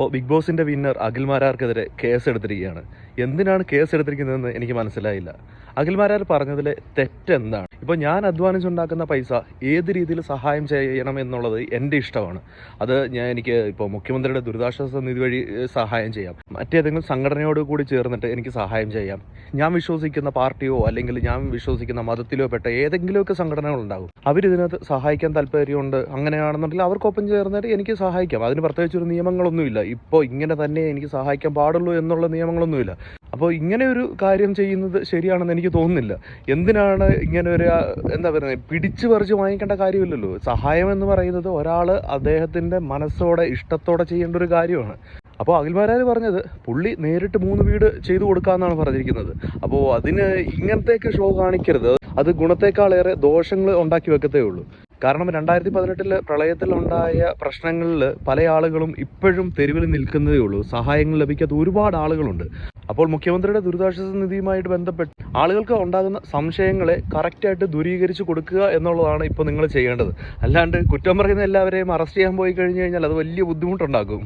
അപ്പോൾ ബിഗ് ബോസിന്റെ winner അഖിൽമാരാർക്കെതിരെ case എടുത്തിരിക്കുകയാണ് എന്തിനാണ് കേസ് എടുത്തിരിക്കുന്നതെന്ന് എനിക്ക് മനസ്സിലായില്ല. അഖിൽമാരാർ പറഞ്ഞതിൽ തെറ്റെന്താണ്? ഇപ്പോൾ ഞാൻ അധ്വാനിച്ചുണ്ടാക്കുന്ന പൈസ ഏത് രീതിയിൽ സഹായം ചെയ്യണം എന്നുള്ളത് എന്റെ ഇഷ്ടമാണ്. അത് ഞാൻ എനിക്ക് ഇപ്പോൾ മുഖ്യമന്ത്രിയുടെ ദുരിതാശ്വാസ നിധി വഴി സഹായം ചെയ്യാം. മറ്റേതെങ്കിലും സംഘടനയോട് കൂടി ചേർന്നിട്ട് എനിക്ക് സഹായം ചെയ്യാം. ഞാൻ വിശ്വസിക്കുന്ന പാർട്ടിയോ അല്ലെങ്കിൽ ഞാൻ വിശ്വസിക്കുന്ന മതത്തിലോ പെട്ട ഏതെങ്കിലുമൊക്കെ സംഘടനകളുണ്ടാകും. അവരിതിനകത്ത് സഹായിക്കാൻ താല്പര്യമുണ്ട് അങ്ങനെയാണെന്നുണ്ടെങ്കിൽ അവർക്കൊപ്പം ചേർന്നിട്ട് എനിക്ക് സഹായിക്കാം. അതിന് പ്രത്യേകിച്ചൊരു നിയമങ്ങളൊന്നുമില്ല. ഇപ്പോൾ ഇങ്ങനെ തന്നെ എനിക്ക് സഹായിക്കാൻ പാടുള്ളൂ എന്നുള്ള നിയമങ്ങളൊന്നുമില്ല. അപ്പോൾ ഇങ്ങനെ ഒരു കാര്യം ചെയ്യുന്നത് ശരിയാണെന്ന് എനിക്ക് തോന്നുന്നില്ല. എന്തിനാണ് ഇങ്ങനെ ഒരു എന്താ പറയുന്നത് പിടിച്ചു പറിച്ച് വാങ്ങിക്കേണ്ട കാര്യമില്ലല്ലോ. സഹായം എന്ന് പറയുന്നത് ഒരാൾ അദ്ദേഹത്തിന്റെ മനസ്സോടെ ഇഷ്ടത്തോടെ ചെയ്യേണ്ട ഒരു കാര്യമാണ്. അപ്പോൾ അഖിൽമാരാർ പറഞ്ഞത് പുള്ളി നേരിട്ട് മൂന്ന് വീട് ചെയ്തു കൊടുക്കാമെന്നാണ് പറഞ്ഞിരിക്കുന്നത്. അപ്പോൾ അതിന് ഇങ്ങനത്തെയൊക്കെ ഷോ കാണിക്കരുത്. അത് ഗുണത്തേക്കാളേറെ ദോഷങ്ങൾ ഉണ്ടാക്കി വെക്കത്തേ ഉള്ളൂ. കാരണം രണ്ടായിരത്തി പതിനെട്ടിലെ പ്രളയത്തിലുണ്ടായ പ്രശ്നങ്ങളിൽ പല ആളുകളും ഇപ്പോഴും തെരുവിൽ നിൽക്കുന്നതേ ഉള്ളൂ. സഹായങ്ങൾ ലഭിക്കാത്ത ഒരുപാട് ആളുകളുണ്ട്. അപ്പോൾ മുഖ്യമന്ത്രിയുടെ ദുരിതാശ്വാസ നിധിയുമായിട്ട് ബന്ധപ്പെട്ട് ആളുകൾക്ക് ഉണ്ടാകുന്ന സംശയങ്ങളെ കറക്റ്റായിട്ട് ദൂരീകരിച്ച് കൊടുക്കുക എന്നുള്ളതാണ് ഇപ്പോൾ നിങ്ങൾ ചെയ്യേണ്ടത്. അല്ലാണ്ട് കുറ്റം പറയുന്ന എല്ലാവരെയും അറസ്റ്റ് ചെയ്യാൻ പോയി കഴിഞ്ഞു കഴിഞ്ഞാൽ അത് വലിയ ബുദ്ധിമുട്ടുണ്ടാക്കും.